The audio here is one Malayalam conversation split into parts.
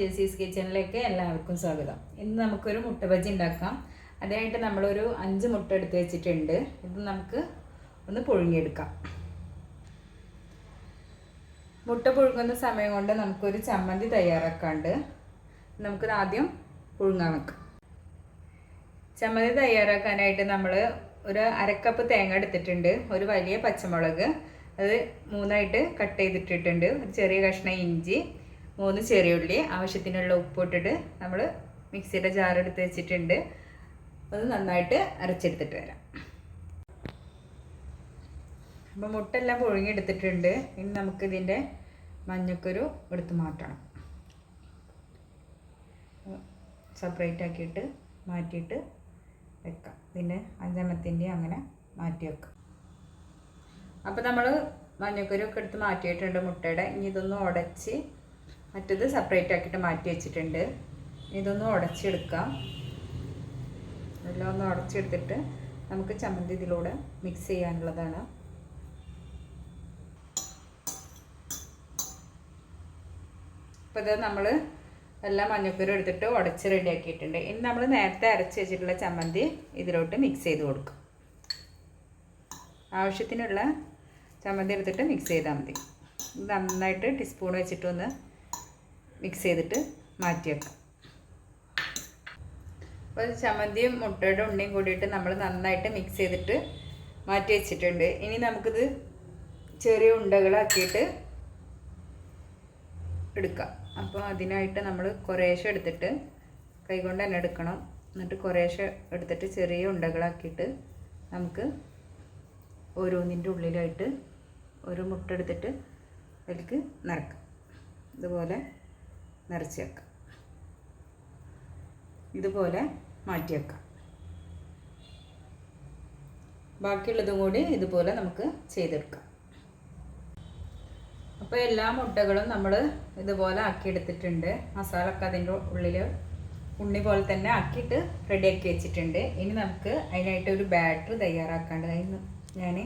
മുറ്റേസീസ് കിച്ചണിലേക്ക് എല്ലാവർക്കും സ്വാഗതം. ഇന്ന് നമുക്കൊരു മുട്ട ബജി ഉണ്ടാക്കാം. അതിനായിട്ട് നമ്മളൊരു അഞ്ച് മുട്ട എടുത്ത് വെച്ചിട്ടുണ്ട്. ഇത് നമുക്ക് ഒന്ന് പുഴുങ്ങിയെടുക്കാം. മുട്ട പുഴുങ്ങുന്ന സമയം കൊണ്ട് നമുക്കൊരു ചമ്മന്തി തയ്യാറാക്കാണ്ട് നമുക്കിത് ആദ്യം പുഴുങ്ങാൻ വെക്കാം. ചമ്മന്തി തയ്യാറാക്കാനായിട്ട് നമ്മൾ ഒരു അരക്കപ്പ് തേങ്ങ എടുത്തിട്ടുണ്ട്. ഒരു വലിയ പച്ചമുളക്. അത് മൂന്നായിട്ട് കട്ട് ചെയ്തിട്ടിട്ടുണ്ട്. ഒരു ചെറിയ കഷ്ണം ഇഞ്ചി. മൂന്ന് ചെറിയ ഉള്ളി ആവശ്യത്തിനുള്ള ഉപ്പിട്ടിട്ട് നമ്മൾ മിക്സിയുടെ ജാർ എടുത്ത് വെച്ചിട്ടുണ്ട്. അത് നന്നായിട്ട് അരച്ചെടുത്തിട്ട് വരാം. അപ്പോൾ മുട്ടെല്ലാം പുഴുങ്ങിയെടുത്തിട്ടുണ്ട്. ഇനി നമുക്കിതിന്റെ മഞ്ഞക്കുരു എടുത്ത് മാറ്റണം. സെപ്പറേറ്റ് ആക്കിയിട്ട് മാറ്റിയിട്ട് വെക്കാം. പിന്നെ അഞ്ചെണ്ണത്തിന്റെ അങ്ങനെ മാറ്റി വെക്കാം. അപ്പോൾ നമ്മൾ മഞ്ഞക്കുരു ഒക്കെ എടുത്ത് മാറ്റിയിട്ടുണ്ട് മുട്ടയുടെ. ഇനി ഇതൊന്ന് ഉടച്ച് മറ്റത് സെപ്പറേറ്റ് ആക്കിയിട്ട് മാറ്റി വെച്ചിട്ടുണ്ട്. ഇതൊന്ന് ഉടച്ചെടുക്കാം. എല്ലാം ഒന്ന് ഉടച്ചെടുത്തിട്ട് നമുക്ക് ചമ്മന്തി ഇതിലൂടെ മിക്സ് ചെയ്യാനുള്ളതാണ്. അപ്പോൾ ഇത് നമ്മൾ എല്ലാം മഞ്ഞക്കുരു എടുത്തിട്ട് ഉടച്ച് റെഡിയാക്കിയിട്ടുണ്ട് ഇനി നമ്മൾ നേരത്തെ അരച്ച് വെച്ചിട്ടുള്ള ചമ്മന്തി ഇതിലോട്ട് മിക്സ് ചെയ്ത് കൊടുക്കും. ആവശ്യത്തിനുള്ള ചമ്മന്തി എടുത്തിട്ട് മിക്സ് ചെയ്താൽ മതി. നന്നായിട്ട് ടീസ്പൂൺ വെച്ചിട്ടൊന്ന് മിക്സ് ചെയ്തിട്ട് മാറ്റി വെക്കാം അപ്പോൾ ചമ്മന്തിയും മുട്ടയുടെ ഉണ്ണിയും കൂടിയിട്ട് നമ്മൾ നന്നായിട്ട് മിക്സ് ചെയ്തിട്ട് മാറ്റി വെച്ചിട്ടുണ്ട്. ഇനി നമുക്കിത് ചെറിയ ഉണ്ടകളാക്കിയിട്ട് എടുക്കാം. അപ്പോൾ അതിനായിട്ട് നമ്മൾ കുറേശ്ശെ എടുത്തിട്ട് കൈകൊണ്ട് തന്നെ എടുക്കണം. എന്നിട്ട് കുറേശ്ശെ എടുത്തിട്ട് ചെറിയ ഉണ്ടകളാക്കിയിട്ട് നമുക്ക് ഓരോന്നിന്റെ ഉള്ളിലായിട്ട് ഒരു മുട്ട എടുത്തിട്ട് അതിലേക്ക് നിറക്കാം. ഇതുപോലെ നിറച്ച് വെക്കാം ഇതുപോലെ മാറ്റി വെക്കാം ബാക്കിയുള്ളതും കൂടി ഇതുപോലെ നമുക്ക് ചെയ്തെടുക്കാം. അപ്പോൾ എല്ലാ മുട്ടകളും നമ്മൾ ഇതുപോലെ ആക്കിയെടുത്തിട്ടുണ്ട്. മസാലൊക്കെ അതിന്റെ ഉള്ളിൽ ഉണ്ണി പോലെ തന്നെ ആക്കിയിട്ട് റെഡിയാക്കി വെച്ചിട്ടുണ്ട്. ഇനി നമുക്ക് അതിനായിട്ട് ഒരു ബാറ്റർ തയ്യാറാക്കാണ്ട് ഞാൻ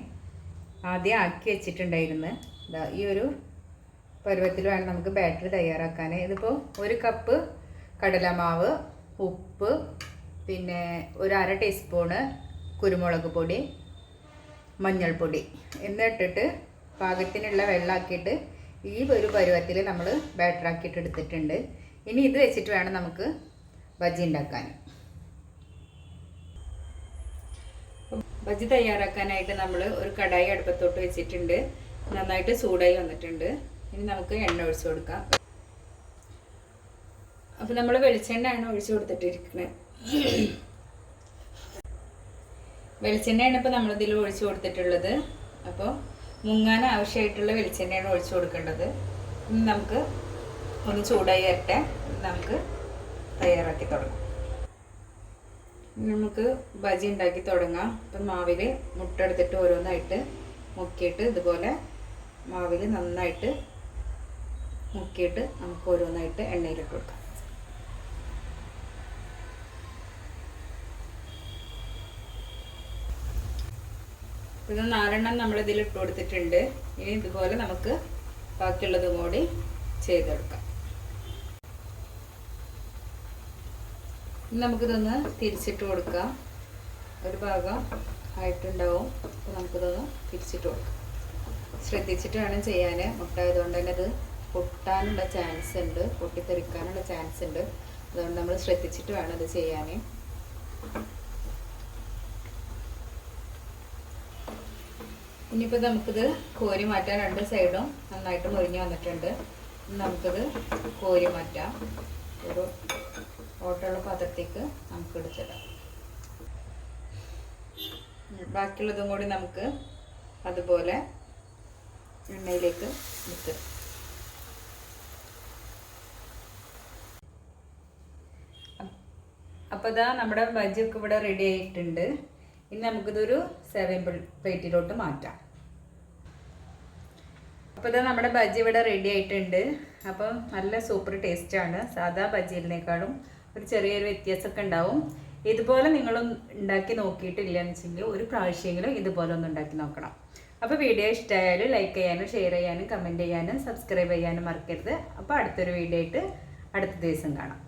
ആദ്യം ആക്കി വെച്ചിട്ടുണ്ടായിരുന്നു. ഈ ഒരു പരുവത്തിൽ വേണം നമുക്ക് ബാറ്ററി തയ്യാറാക്കാൻ ഇതിപ്പോൾ ഒരു കപ്പ് കടലമാവ് ഉപ്പ് പിന്നെ ഒരു അര ടീസ്പൂണ് കുരുമുളക് പൊടി മഞ്ഞൾപ്പൊടി. എന്നിട്ടിട്ട് പാകത്തിനുള്ള വെള്ളമാക്കിയിട്ട് ഈ ഒരു പരുവത്തിൽ നമ്മൾ ബാറ്റർ ആക്കിയിട്ട് എടുത്തിട്ടുണ്ട്. ഇനി ഇത് വെച്ചിട്ട് വേണം നമുക്ക് ബജി ഉണ്ടാക്കാൻ ബജി തയ്യാറാക്കാനായിട്ട് നമ്മൾ ഒരു കടായി അടുപ്പത്തോട്ട് വെച്ചിട്ടുണ്ട്. നന്നായിട്ട് ചൂടായി വന്നിട്ടുണ്ട്. ഇനി നമുക്ക് എണ്ണ ഒഴിച്ചു കൊടുക്കാം. അപ്പോൾ നമ്മൾ വെളിച്ചെണ്ണയാണ് ഒഴിച്ചു കൊടുത്തിട്ടിരിക്കുന്നത് വെളിച്ചെണ്ണയാണ് ഇപ്പോൾ നമ്മളിതിൽ ഒഴിച്ചു കൊടുത്തിട്ടുള്ളത്. അപ്പോൾ മുങ്ങാൻ ആവശ്യമായിട്ടുള്ള വെളിച്ചെണ്ണയാണ് ഒഴിച്ചു കൊടുക്കേണ്ടത്. ഇനി നമുക്ക് ഒന്ന് ചൂടായി വരട്ടെ. നമുക്ക് തയ്യാറാക്കി തുടങ്ങാം. നമുക്ക് ബജി ഉണ്ടാക്കി തുടങ്ങാം. ഇപ്പം മാവിൽ മുട്ട എടുത്തിട്ട് ഓരോന്നായിട്ട് മുക്കിയിട്ട് ഇതുപോലെ മാവിൽ നന്നായിട്ട് മുക്കിയിട്ട് നമുക്ക് ഓരോന്നായിട്ട് എണ്ണയിലിട്ട് കൊടുക്കാം. ഇത് നാലെണ്ണം നമ്മൾ ഇതിൽ ഇട്ട് കൊടുത്തിട്ടുണ്ട്. ഇനി ഇതുപോലെ നമുക്ക് ബാക്കിയുള്ളതും കൂടി ചെയ്തെടുക്കാം. നമുക്കിതൊന്ന് തിരിച്ചിട്ട് കൊടുക്കാം. ഒരു ഭാഗം ആയിട്ടുണ്ടാവും. അപ്പോൾ നമുക്കിതൊന്ന് തിരിച്ചിട്ട് കൊടുക്കാം. ശ്രദ്ധിച്ചിട്ട് വേണം ചെയ്യാൻ. മുട്ടായതുകൊണ്ട് തന്നെ അത് പൊട്ടാനുള്ള ചാൻസ് ഉണ്ട്. പൊട്ടിത്തെറിക്കാനുള്ള ചാൻസ് ഉണ്ട്. അതുകൊണ്ട് നമ്മൾ ശ്രദ്ധിച്ചിട്ട് വേണം ഇത് ചെയ്യാൻ ഇനിയിപ്പോൾ നമുക്കിത് കോരി മാറ്റാൻ രണ്ട് സൈഡും നന്നായിട്ട് മുറിഞ്ഞു വന്നിട്ടുണ്ട്. നമുക്കിത് കോരി മാറ്റാം. ഒരു ഓട്ടമുള്ള പാത്രത്തേക്ക് നമുക്ക് എടുത്തിടാം. ബാക്കിയുള്ളതും കൂടി നമുക്ക് അതുപോലെ എണ്ണയിലേക്ക് ഇട്ട് അപ്പോൾ ഇതാ നമ്മുടെ ബജിയൊക്കെ ഇവിടെ റെഡി ആയിട്ടുണ്ട്. ഇനി നമുക്കിതൊരു സെവൻ പ്ലേറ്റിലോട്ട് മാറ്റാം. അപ്പോൾ ഇതാ നമ്മുടെ ബജ്ജി ഇവിടെ റെഡി ആയിട്ടുണ്ട്. അപ്പം നല്ല സൂപ്പർ ടേസ്റ്റാണ് സാധാ ബജിയിലിനേക്കാളും ഒരു ചെറിയൊരു വ്യത്യാസമൊക്കെ ഉണ്ടാവും. ഇതുപോലെ നിങ്ങളും ഉണ്ടാക്കി നോക്കിയിട്ടില്ല എന്ന് വെച്ചെങ്കിൽ ഒരു പ്രാവശ്യമെങ്കിലും ഇതുപോലെ ഒന്ന് ഉണ്ടാക്കി നോക്കണം. അപ്പോൾ വീഡിയോ ഇഷ്ടമായാലും ലൈക്ക് ചെയ്യാനും ഷെയർ ചെയ്യാനും കമന്റ് ചെയ്യാനും സബ്സ്ക്രൈബ് ചെയ്യാനും മറക്കരുത്. അപ്പോൾ അടുത്തൊരു വീഡിയോ ആയിട്ട് അടുത്ത ദിവസം കാണാം.